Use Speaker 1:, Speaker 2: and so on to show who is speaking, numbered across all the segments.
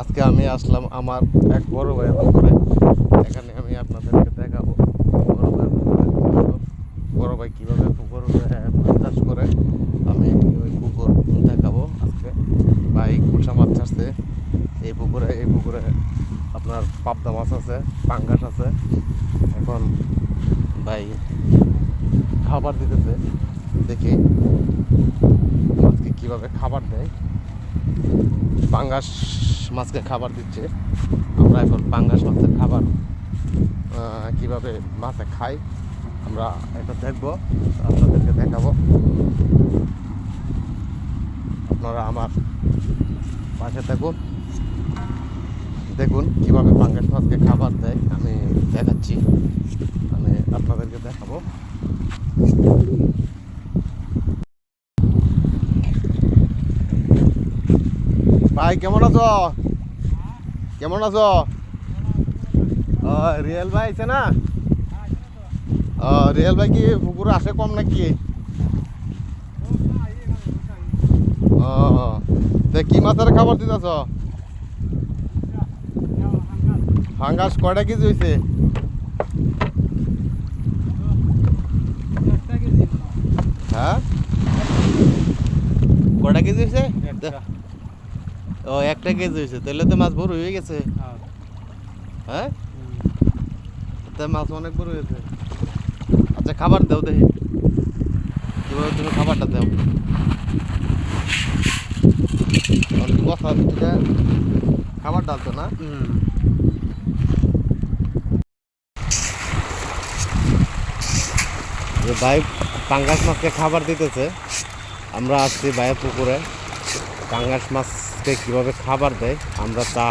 Speaker 1: আজকে আমি আসলাম আমার এক বড় ভাইয়ের পুকুরে এখানে আমি আপনাদেরকে দেখাবো বড় পুকুরে বড় ভাই কীভাবে পুকুর চাষ করে, আমি ওই পুকুর দেখাবো আজকে। ভাই কুলসা মাছ চাষছে এই পুকুরে এই পুকুরে আপনার পাবদা মাছ আছে, পাঙ্গাস আছে। এখন ভাই খাবার দিতেছে, দেখি মাছকে কীভাবে খাবার দেয়। পাঙ্গাস মাছকে খাবার দিচ্ছে। আমরা এখন পাঙ্গাস মাছের খাবার কীভাবে মাছে খাই, আমরা এটা দেখব, আপনাদেরকে দেখাবো। আপনারা আমার পাশে থাকুন। দেখুন কীভাবে পাঙ্গাস মাছকে খাবার দেয়, আমি দেখাচ্ছি। আমি আপনাদেরকে দেখাবো। ভাই, কেমন আছো? কেমন আছো? রিয়েল ভাই আছে না? রিয়েল ভাই কি পুকুরে আসে কম নাকি? কি মাছের খাবার দিতেছ? হাঙ্গাস কয়টা কেজি হয়েছে হ্যাঁ? কয়টা কেজি হয়েছে ও একটা কেজি হয়েছে। তাহলে তো মাছ বড় হয়ে গেছে। হ্যাঁ। তা মাছ অনেক বড় হয়েছে। আচ্ছা খাবার দাও দেখি। কীভাবে তুমি খাবারটা দাও। কথা এটা খাবার ডালতো না? ভাই পাঙ্গাস মাছকে খাবার দিতেছে। আমরা আসছি ভাইয়ের পুকুরে। পাঙ্গাস মাছকে কীভাবে খাবার দেয় আমরা তা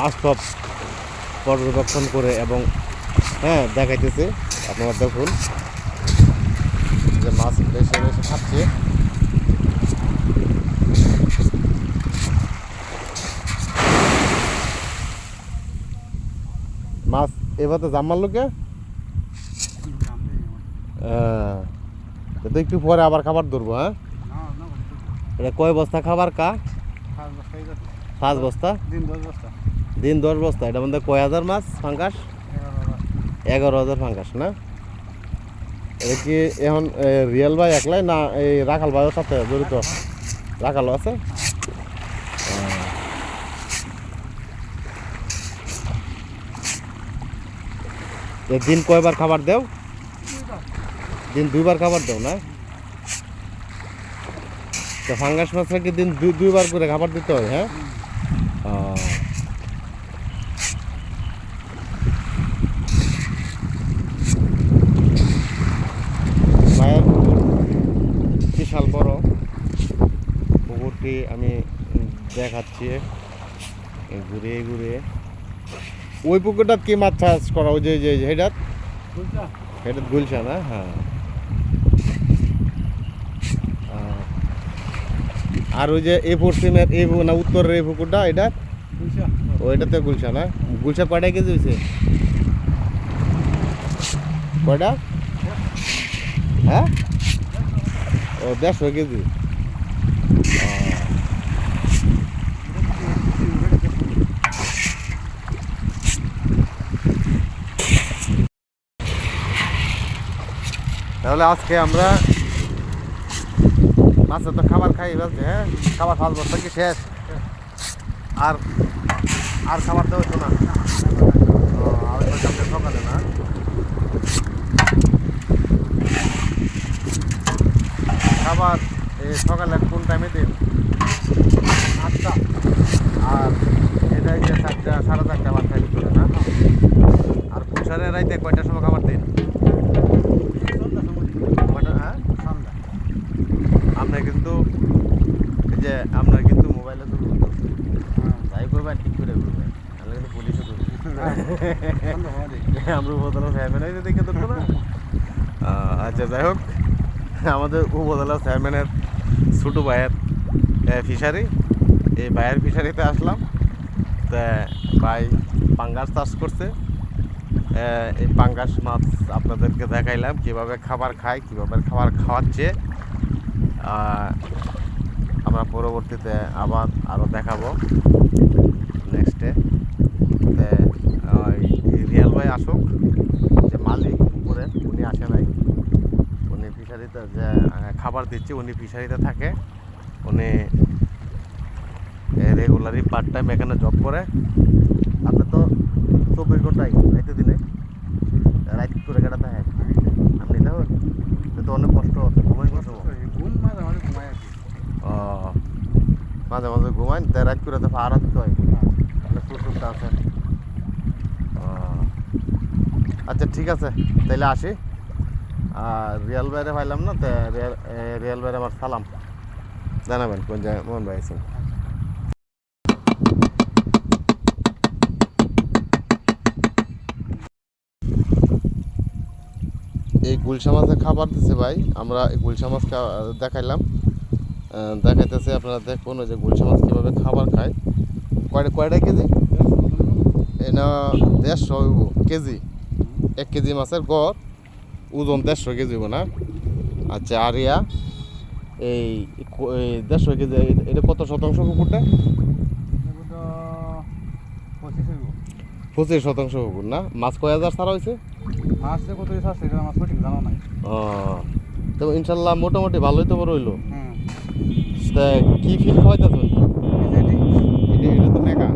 Speaker 1: বাস্তব পর্যবেক্ষণ করে এবং হ্যাঁ দেখাইতেছি। আপনারা দেখুন। যে মাছ বেশি বেশি খাচ্ছে। মাছ এবার তো জামার লোকে তো একটু পরে আবার খাবার ধরবো হ্যাঁ? এটা কয় বস্তা খাবার কা? পাঁচ বস্তা
Speaker 2: দিন দশ বস্তা।
Speaker 1: এটা মধ্যে কয় হাজার মাছ? ফাঙ্কাস এগারো হাজার। ফাঙ্কাস না? এটা কি এখন রিয়েল ভাই একলাই না এই রাখাল ভাইয়ের সাথে জড়িত? রাখালও আছে? দিন কয়বার খাবার দেও? দিন দুইবার খাবার দাও না? তো ফাঙ্গাস মাছটাকে দিন দুই দুইবার করে খাবার দিতে হয় হ্যাঁ। মায়ের বিশাল বড় পুকুরটি আমি দেখাচ্ছি ঘুরে ঘুরে। ওই পুকুরটা কি মাছ চাষ করা ওই যে যে হেডা হেডা গুলশা না হ্যাঁ। আর ওই যে এ পশ্চিমের এই পু- না উত্তরের এই পুকুরটা এটা? ওইটাতে গুলশা না গুলশা কয়টা কেজি হয়েছে? কয়টা? হ্যাঁ? ও দেড়শো কেজি। তাহলে আজকে আমরা মাছের তো খাবার খাই এবার হ্যাঁ? খাবার পাঁচ বছর কি শেষ? আর আর খাবার দেওয়া হতো না। সকালে না? খাবার সকালে কোন টাইমে দিন? আটটা। আর এটা যে চারটা সাড়ে চারটা বাচ্চা না? আর পুষারে রাইতে কয়টার সময় খাবার দিন কয়টা হ্যাঁ আপনার কিন্তু এই যে আপনার কিন্তু মোবাইলে তো যাই করবেন ঠিক করে করবেন তাহলে কিন্তু পুলিশে ধরবে। আমরা উপজেলা চেয়ারম্যান দেখে ধরতো না। আচ্ছা যাই হোক। আমাদের উপজেলা চেয়ারম্যানের ছোটো ভাইয়ের ফিশারি এই ভাইয়ের ফিশারিতে আসলাম। তা ভাই পাঙ্গাস চাষ করছে। এই পাঙ্গাস মাছ আপনাদেরকে দেখাইলাম কীভাবে খাবার খায় কীভাবে খাবার খাওয়াচ্ছে। আমরা পরবর্তীতে আবার আরও দেখাবো নেক্সটে রিয়াল ভাই আসুক, যে মালিক, উপরে, উনি আসে নাই। উনি ফিশারিতে যে খাবার দিচ্ছে, উনি ফিশারিতে থাকে। উনি রেগুলারই পার্ট টাইম এখানে জব করে। আপনি তো চব্বিশ ঘন্টাই রাইতে দিনে রাইত করে কাটাতে হয় আপনি দেখুন তো অনেক কষ্ট সময় কষ্ট
Speaker 2: ঘুম মাঝে মাঝে ঘুমাই আর কি
Speaker 1: ও মাঝে মাঝে ঘুমাইন তাই রাত করে তো ভাড়া দিতে হয়। সুযোগটা আছে। আচ্ছা ঠিক আছে। তাইলে আসি। আর রিয়াল বাইরে পাইলাম না, তা রিয়াল বাইরে আমার সালাম। জানাবেন, কোন জায়গায় মোহন ভাই আছেন? এই গুলশা মাছের খাবার দিছে ভাই, আমরা গুলশা মাছ দেখাইলাম। দেখাইতেছে আপনারা দেখুন ওই যে গুলশা মাছ কীভাবে খাবার খায়। কয়টা কয়টা কেজি? এটা দেড়শো কেজি। এক কেজি মাছের গড় ওজন দেড়শো কেজি হইব না? আচ্ছা আর ইয়া এই দেড়শো কেজি এটা কত শতাংশ
Speaker 2: এগুলো পঁচিশ
Speaker 1: শতাংশ পুকুর না? মাছ কয় হাজার ছাড়া হয়েছে?
Speaker 2: মাছ কত জানা নাই।
Speaker 1: ও তো ইনশাল্লাহ মোটামুটি ভালোই তো বড় হইল
Speaker 2: হুম।
Speaker 1: তা কি ফিট খাওয়াইতেছ এটা তো মেগা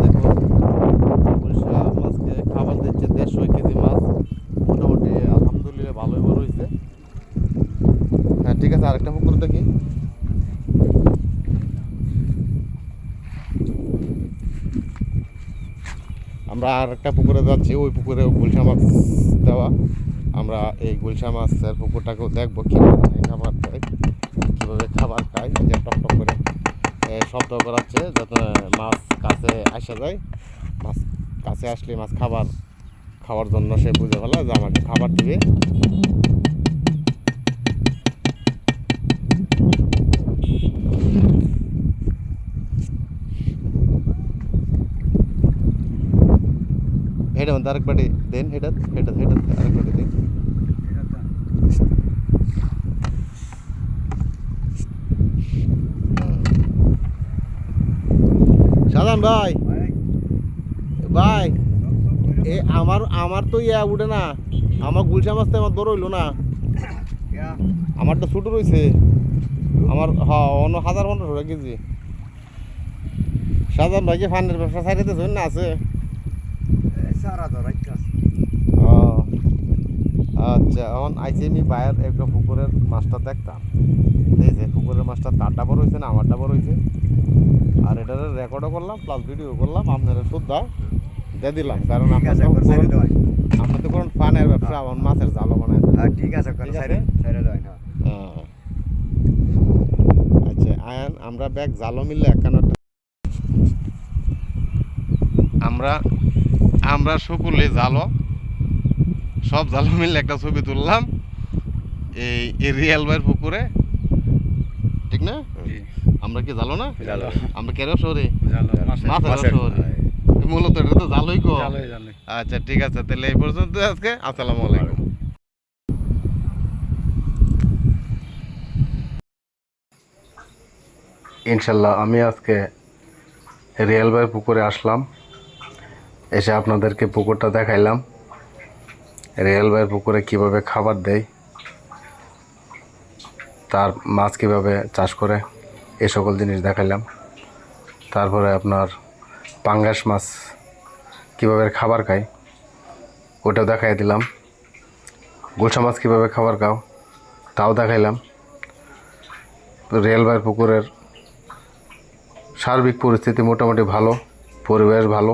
Speaker 1: দেখো মাছকে খাবার দিচ্ছে দেড়শো কেজি মাছ। মোটামুটি আলহামদুলিল্লাহ ভালোই বড় ঠিক আছে আরেকটা পুকুর দেখি। আমরা আর একটা পুকুরে যাচ্ছি ওই পুকুরে গুলশা মাছ দেওয়া। আমরা এই গুলশা মাছের পুকুরটাকেও দেখব কীভাবে খাবার দেয়, কীভাবে খাবার খায় যে টক করে শব্দ করাচ্ছে যাতে মাছ কাছে আসা যায়। মাছ কাছে আসলে মাছ খাবার, খাওয়ার জন্য সে বুঝে ফেলা যে আমাকে খাবার দিবে। হেডা মধ্যে আরেকবারটি দেন হেডা হেডা হেডা আরেকবারটি দেন। সাধান ভাই। ভাই, এ আমার আমার তো ইয়া উঠে না। আমার গুলশা মাছ তো আমার দৌড় হইল না। আমার তো ছোটো রয়েছে আমার হ্যাঁ অন্য হাজার পনেরোশো কেজি। সাধারণ ভাই কি ফান্ডের ব্যবসা সাইডে না আছে।
Speaker 2: সারা
Speaker 1: ও আচ্ছা এখন আইসি আমি বাইরের একটা পুকুরের মাছটা দেখতাম। এই যে পুকুরের মাছটা তারটা বড় হয়েছে না আমারটা বড় হয়েছে। আর এটার রেকর্ডও করলাম প্লাস ভিডিও করলাম আপনারা শুদ্ধা। দিয়ে দিলাম কারণ
Speaker 2: ঠিক আছে
Speaker 1: তো
Speaker 2: দেওয়াই।
Speaker 1: তো কোন ফানের ব্যবসা আমার মাছের জালও বানায়
Speaker 2: হ্যাঁ ঠিক আছে
Speaker 1: ঠিক আছে? হ্যাঁ। আচ্ছা আয়ান আমরা ব্যাগ জালও মিললে একখানা আমরা আমরা সকলে জালো সব জালও মিলে একটা ছবি তুললাম এই রিয়াল ভাইয়ের পুকুরে। ঠিক না? আমরা কি জালো না? আমরা কেন শহরে? মাছের শহরে। মূলত এটা তো জালোই কো আচ্ছা ঠিক আছে তাহলে এই পর্যন্ত আজকে। আসসালামু আলাইকুম। ইনশাল্লাহ আমি আজকে রিয়াল রিয়েলবাই পুকুরে আসলাম। এসে আপনাদেরকে পুকুরটা দেখাইলাম। রিয়েলবাইয়ের পুকুরে কীভাবে খাবার দেয়, তার মাছ কীভাবে চাষ করে এই সকল জিনিস দেখাইলাম। তারপরে আপনার পাঙ্গাস মাছ কীভাবে খাবার খায়, ওটাও দেখাই দিলাম। গোলসা মাছ কীভাবে খাবার খাও, তাও দেখাইলাম। রেলওয়ের পুকুরের সার্বিক পরিস্থিতি মোটামুটি ভালো, পরিবেশ ভালো।